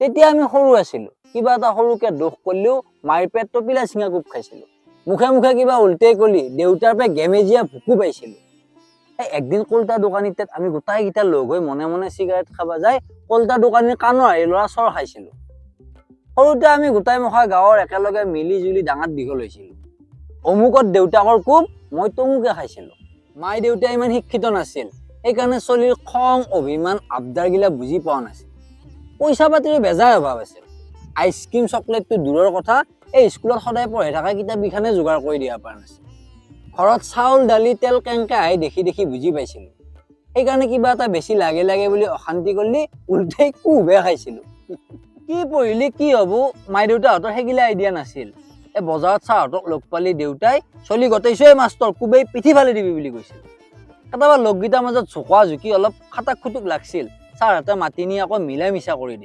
তেতিয়া আমি সৰু আছিলো। কিবা এটা সৰুকে দোষ কৰিলেও মাৰিৰ পেট টপিলা চিঙা কোব খাইছিলো। মুখে মুখে কিবা উল্টাই কলি, দেউতাৰ পৰা গেমেজীয়া ভুকু পাইছিলো। একদিন কলতা দোকানীৰ তাত আমি গোটাইকেইটা লগ হৈ মনে মনে চিগাৰেট খাব যায় কলতা দোকানীৰ কাণৰ এই ল'ৰা চৰ খাইছিলো। সৰুতে আমি গোটাই মখা গাঁৱৰ একেলগে মিলি জুলি ডাঙৰ দীঘল হৈছিলো। অমুকত দেউতাকৰ কোব মই তমুকে খাইছিলো। মাই দেউতা ইমান শিক্ষিত নাছিল, সেইকাৰণে চলিৰ খং, অভিমান, আবদাৰগিলা বুজি পোৱা নাছিল। পইচা পাতিৰ বেজাৰ অভাৱ আছিল আইচক্ৰীম চকলেটটো দূৰৰ কথা এই স্কুলত সদায় পঢ়ি থকা কিতাপকেইখনে যোগাৰ কৰি দিব পৰা নাছিল। ঘৰত চাউল দালি তেল কেংকে আহি দেখি দেখি বুজি পাইছিলো। সেইকাৰণে কিবা এটা বেছি লাগে লাগে বুলি অশান্তি কৰিলে উল্টাই কোবহে খাইছিলো। কি পঢ়িলে কি হ'ব? মাই দেউতাহঁতৰ সেইগিলা আইডিয়া নাছিল। এই বজাৰত চাৰহঁতক লগ পালি দেউতাই চলি গোটাইছোৱে মাষ্টৰ কোবেই পিঠি ফালি দিবি বুলি কৈছিল। কেতিয়াবা লগকেইটাৰ মাজত জোকোৱা জুকি অলপ খাটাক খুটুক লাগছিল। ছাৰহঁতে মাতি নি আকৌ মিলা মিছা কৰি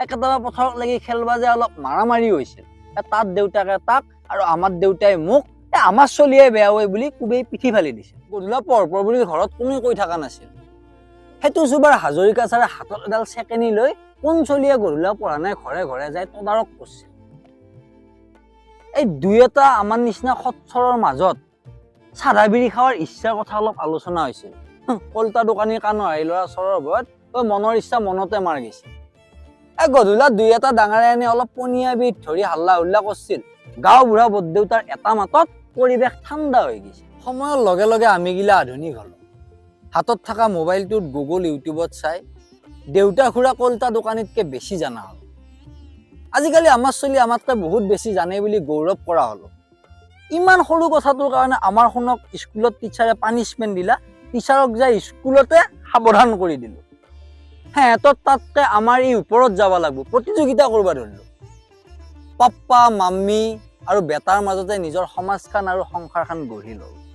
এই কেতিয়াবা পথাৰত লাগি খেলবা যে অলপ মাৰা মাৰি হৈছিল তাত দেউতাকে তাক আৰু আমাৰ দেউতাই মোক, এ, আমাৰ চলিয়ে বেয়া হয় বুলি কোবেই পিঠি ফালি দিছিল গধূলা পঢ় বুলি ঘৰত কোনেও কৈ থকা নাছিল। সেইটো চুবাৰ হাজৰিকা ছাৰে হাতত এডাল চেকেনি লৈ কোন চলিয়ে গধূলা পঢ়া নাই ঘৰে ঘৰে যাই তদাৰক কৰিছিল এই দুই এটা আমাৰ নিচিনা সচ্ছৰৰ মাজত চাধা বিৰি খোৱাৰ ইচ্ছাৰ কথা অলপ আলোচনা হৈছিল। কলতা দোকানীৰ কাণৰ আহি ল'ৰা চৰৰ ভয়ত ঐ মনৰ ইচ্ছা মনতে মাৰ গৈছিল এই গধূলা দুই এটা ডাঙৰে আনি অলপ পনীয়া বিধ ধৰি হাল্লা হুল্লা কৰিছিল। গাঁও বুঢ়া বৰদেউতাৰ এটা মাতত পৰিৱেশ ঠাণ্ডা হৈ গৈছে সময়ৰ লগে লগে আমিগিলা আধুনিক হ'লো। হাতত থকা মোবাইলটোত গুগল ইউটিউবত চাই, দেউতা খুৰা কলতা দোকানীতকৈ বেছি জানা হ'ল। আজিকালি আমাৰ চলি আমাতকৈ বহুত বেছি জানে বুলি গৌৰৱ কৰা হ'লো। ইমান সৰু কথাটোৰ কাৰণে আমাৰ শুনক স্কুলত টিচাৰে পানিছমেণ্ট দিলা টিচাৰক যাই স্কুলতে সাৱধান কৰি দিলোঁ। সিহঁতৰ তাতকৈ আমাৰ এই ওপৰত যাব লাগিব। প্ৰতিযোগিতা কৰিব ধৰিলোঁ পাপ্পা মাম্মী আৰু বেটাৰ মাজতে নিজৰ সমাজখন আৰু সংসাৰখন গঢ়ি ল'লোঁ